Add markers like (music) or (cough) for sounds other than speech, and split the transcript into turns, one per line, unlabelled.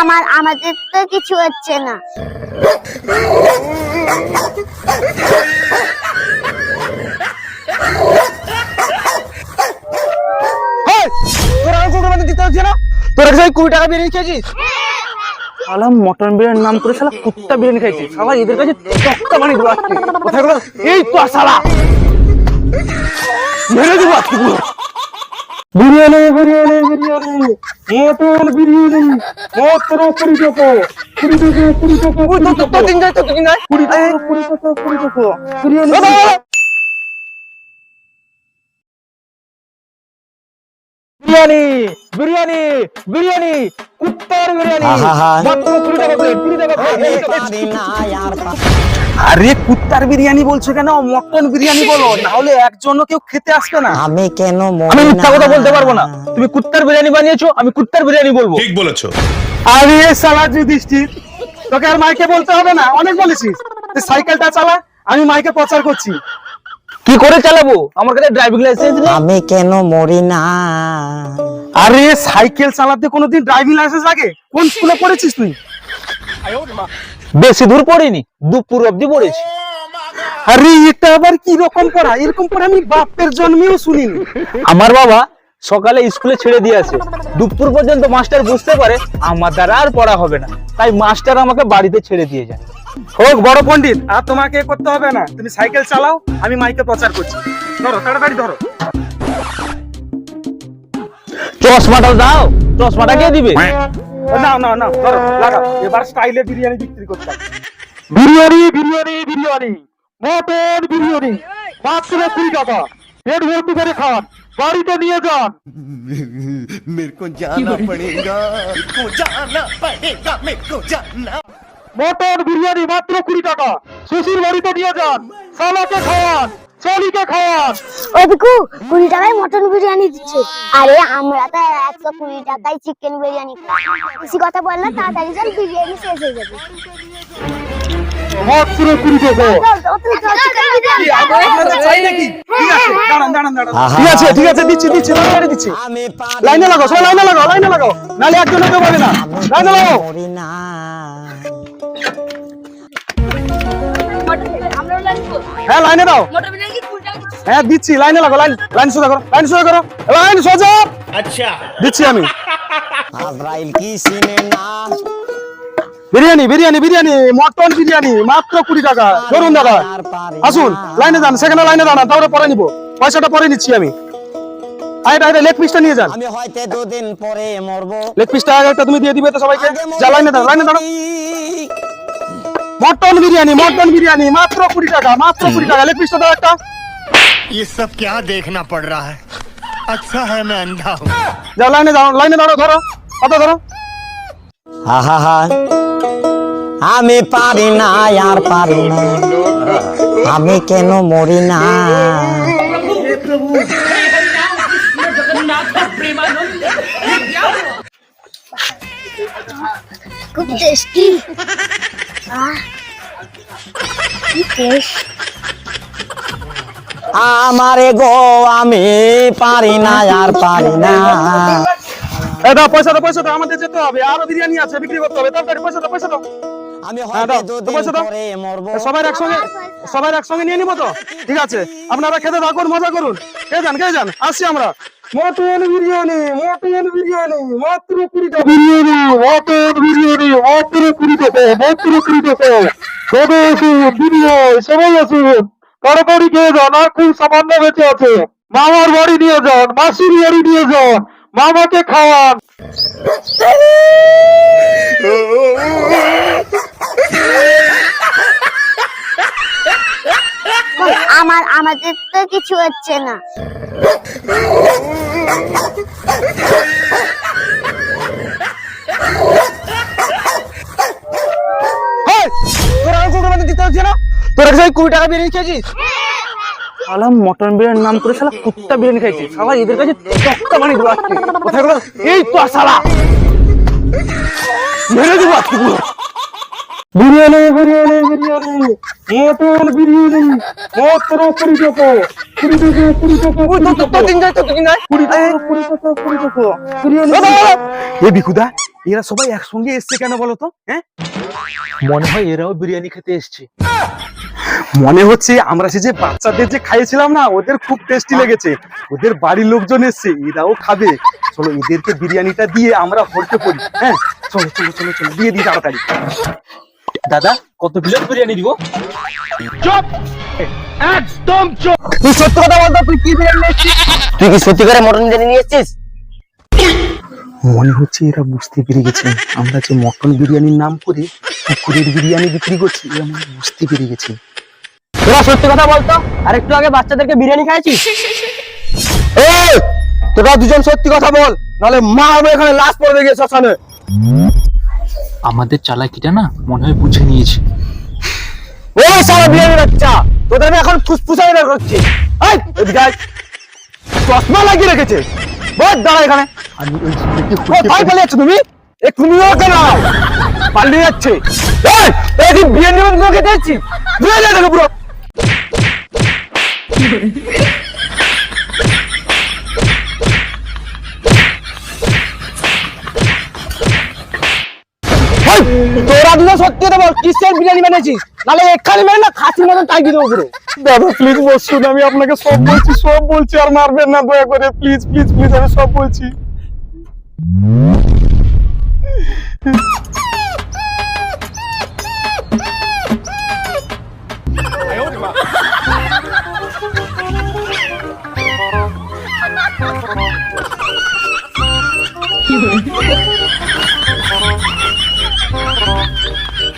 আমার আমাদের তো কিছু হচ্ছে না।
তোরা কুড়ি টাকা বিরিয়ানি খেয়েছিস? শালা মটন বিরিয়ানির নাম করে শালা কুত্তা বিরিয়ানি খাইছিস শালা এদের কাছে টক্কা বানিয়ে দেবো আজকে কোথায় গেল এই তো শালা। মেরে দেবো আজকে পুরো। বিরিয়ানি বিরিয়ানি বিরিয়ানি মটন বিরিয়ানি মাত্র কুড়ি টাকা কুড়ি টাকা কুড়ি টাকা কুড়ি টাকা। যায় তো তিন যায় কুড়ি টাকা কুড়ি টাকা কুড়ি টাকা। বিরিয়ানি বিরিয়ানি বিরিয়ানি কুত্তার বিরিয়ানি।
আর
কুত্তার বিরিয়ানি বলছো কেন? মটন বিরিয়ানি বলো না হলে একজনও কেউ খেতে আসবে না।
আমি কেন
আমি মিথ্যা কথা বলতে পারব না। তুমি কুত্তার বিরিয়ানি বানিয়েছো আমি কুত্তার বিরিয়ানি বলব।
ঠিক বলেছ।
আরে সালা যুধিষ্ঠির তোকে আর মাইকে বলতে হবে না। অনেক বলেছিস। তুই সাইকেলটা চালা আমি মাইকে প্রচার করছি। কি করে চালাবো? আমার কাছে ড্রাইভিং লাইসেন্স নেই।
আমি কেন মরি না?
আরে সাইকেল চালাতে কোনোদিন ড্রাইভিং লাইসেন্স লাগে? কোন স্কুলে পড়েছিস তুই? বেশি দূর পড়িনি দুপুর অবধি পড়েছি। আরে এটা আবার কি রকম পড়া? এরকম পড়া আমি বাপের জন্মেও শুনিনি। আমার বাবা সকালে স্কুলে ছেড়ে দিয়ে আসে। দুপুর পর্যন্ত মাস্টার বুঝতে পারে আমার দ্বারা আর পড়া হবে না। তাই মাস্টার আমাকে বাড়িতে ছেড়ে দিয়ে যায়। হোক বড় পণ্ডিত আর তোমাকে করতে হবে না। তুমি সাইকেল চালাও আমি মাইকে প্রচার করছি। ধরো তাড়াতাড়ি ধরো। চশমাটা দাও। চশমাটা কে দিবে? না না না ধরো লাগাও। এবার স্টাইলে বিরিয়ানি বিক্রি করতে বিরিয়ানি বিরিয়ানি বিরিয়ানি। মটন বিরিয়ানি। মাত্র কুড়ি টাকা। পেট ভর্তি করে খান বাড়িতে নিয়ে যান
मेरे को जाना पड़ेगा मेरे को जाना पड़ेगा मेरे को जाना
মটন বিরিয়ানি মাত্র কুড়ি টাকা শ্বশুর বাড়িতে নিয়ে যান সালাকে খাওয়ান চলিকে খাওয়ান
ওদিকু কুড়ি টাকায় মটন বিরিয়ানি দিচ্ছে। আরে আমরা তো একশো কুড়ি টাকায় চিকেন বিরিয়ানি বেশি কথা বল না তাড়াতাড়ি চল বিরিয়ানি শেষ হয়ে যাবে।
লাইনে লাগাও সবাই লাইনে লাগাও লাইনে লাগাও। নালে একজন কেউ পাবে না। লাইনে লাগাও। হ্যাঁ লাইনে দাও। হ্যাঁ দিচ্ছি লাইনে লাগো লাইন লাইন সোজা করো লাইন সোজা করো লাইন সোজা। আচ্ছা। দিচ্ছি আমি।
আজরাইল কি চিনে না?
বিরিয়ানি বিরিয়ানি বিরিয়ানি মটন বিরিয়ানি মাত্র কুড়ি টাকা। ধরুন দাদা আসুন লাইনে যান সেখানে লাইনে দাঁড়ান তারপরে পরে নিবো। পয়সাটা পরে নিচ্ছি আমি। আইটা আইটা লেগ পিসটা নিয়ে যান।
আমি হয়তো দুদিন পরে মরবো।
লেগ পিসটা আগে একটা তুমি দিয়ে দিবে তো সবাইকে। যা লাইনে দাঁড়ান লাইনে দাঁড়ান। মটন বিরিয়ানি মটন বিরিয়ানি মাত্র কুড়ি টাকা মাত্র কুড়ি টাকা লেগ পিসটা দাও একটা
ये सब क्या देखना पड़ रहा है अच्छा है मैं अंधा हूँ
যাও লাইনে দাও লাইনে দাঁড়াও ধরো কত ধরো
আহা হা আমি পারি না আর পারি না আমি কেন মরি না
খুব টেস্টি কি টেস্ট
আমারে গো, আমি পারি না, আর পারি না।
এটা পয়সা তো পয়সা তো আমাদের যেতে হবে। আরও বিরিয়ানি আছে, বিক্রি করতে হবে। তাড়াতাড়ি, পয়সা তো পয়সা দাও।
আমি
হ্যাঁ, সবাই একসঙ্গে সবাই একসঙ্গে নিয়ে নিবো তো? ঠিক আছে আপনারা খেতে থাকুন মজা করুন। কে যান কে যান? আসছি আমরা। মটন বিরিয়ানি মটন বিরিয়ানি মাত্র কুড়ি টাকা। বিরিয়ানি মটন বিরিয়ানি মাত্র কুড়ি টাকা মাত্র কুড়ি টাকা। সবাই আসুন বিরিয়ানি সবাই আসুন। তাড়াতাড়ি খেয়ে যান আর খুব সামান্য বেঁচে আছে। মামার বাড়ি নিয়ে যান মাসির বাড়ি নিয়ে যান মামাকে খাওয়ান। (laughs)
আমার, আমাদের তো কিছু হচ্ছে না।
তোরা সেই টাকা খেয়েছিস? মটন বিরিয়ানির নাম করে কুত্তা খাইছিস। এদের কাছে কোথায় এই তো শালা! মেরে দেবো আজকে
বিরিয়ানি বিরিয়ানি বিরিয়ানি। মটন বিরিয়ানি মাত্র কুড়ি টাকা। কুড়ি টাকা কুড়ি টাকা কুড়ি টাকা। কুড়ি টাকা কুড়ি টাকা কুড়ি টাকা। বিরিয়ানি
এ বিকুদা এরা সবাই একসঙ্গে এসছে কেন বলো তো হ্যাঁ? মনে হয় এরাও বিরিয়ানি খেতে এসছে। মনে হচ্ছে আমরা সে যে বাচ্চাদের যে খাইয়েছিলাম না ওদের খুব টেস্টি লেগেছে। ওদের বাড়ির লোকজন এসছে এরাও খাবে। চলো এদেরকে বিরিয়ানিটা দিয়ে আমরা হরতে পড়ি হ্যাঁ? চলো চলো চলো চলো দিয়ে দিই তাড়াতাড়ি। দাদা কত প্লেট বিরিয়ানি দিব? চুপ! একদম চুপ!
তুই সত্যি কথা বলতো তুই কি বিরিয়ানি নিয়েছিস? তুই কি সত্যি করে মটন বিরিয়ানি নিয়ে এসেছিস
মনে হচ্ছে এরা বুঝতে পেরে গেছে। আমরা যে মটন বিরিয়ানির নাম করে কুকুরের বিরিয়ানি বিক্রি করছি এরা মনে বুঝতে পেরে গেছে।
তোরা সত্যি কথা বলতো আর একটু আগে বাচ্চাদেরকে বিরিয়ানি খাইছিস
এই তোরা দুজন সত্যি কথা বল নাহলে মা হবে এখানে লাশ পড়বে গিয়ে শ্মশানে।
আমাদের চালাকিটা না মনে হয় বুঝে নিয়েছে।
ওই সারা বিরিয়ানি বাচ্চা তোদের আমি এখন ফুসফুসাই বের করছি। এই এদিকে আয়। চশমা লাগিয়ে রেখেছে। বল দাঁড়া এখানে।
আমি ওই ছেলেকে
কোথায় পালিয়ে যাচ্ছ তুমি? এ তুমিও কেন? পালিয়ে যাচ্ছে। এই এদিন বিরিয়ানি খেতে যাচ্ছি দেখো পুরো। তোরা দুটো সত্যি কথা বল কিসের বিরিয়ানি বানিয়েছিস? নালে এখানে মেরে না খাসি মতো টাইগি দেবো পুরো দাদা প্লিজ বসুন আমি আপনাকে সব বলছি সব বলছি আর মারবেন না দয়া করে প্লিজ প্লিজ প্লিজ আমি সব বলছি। কি (laughs) Thank you.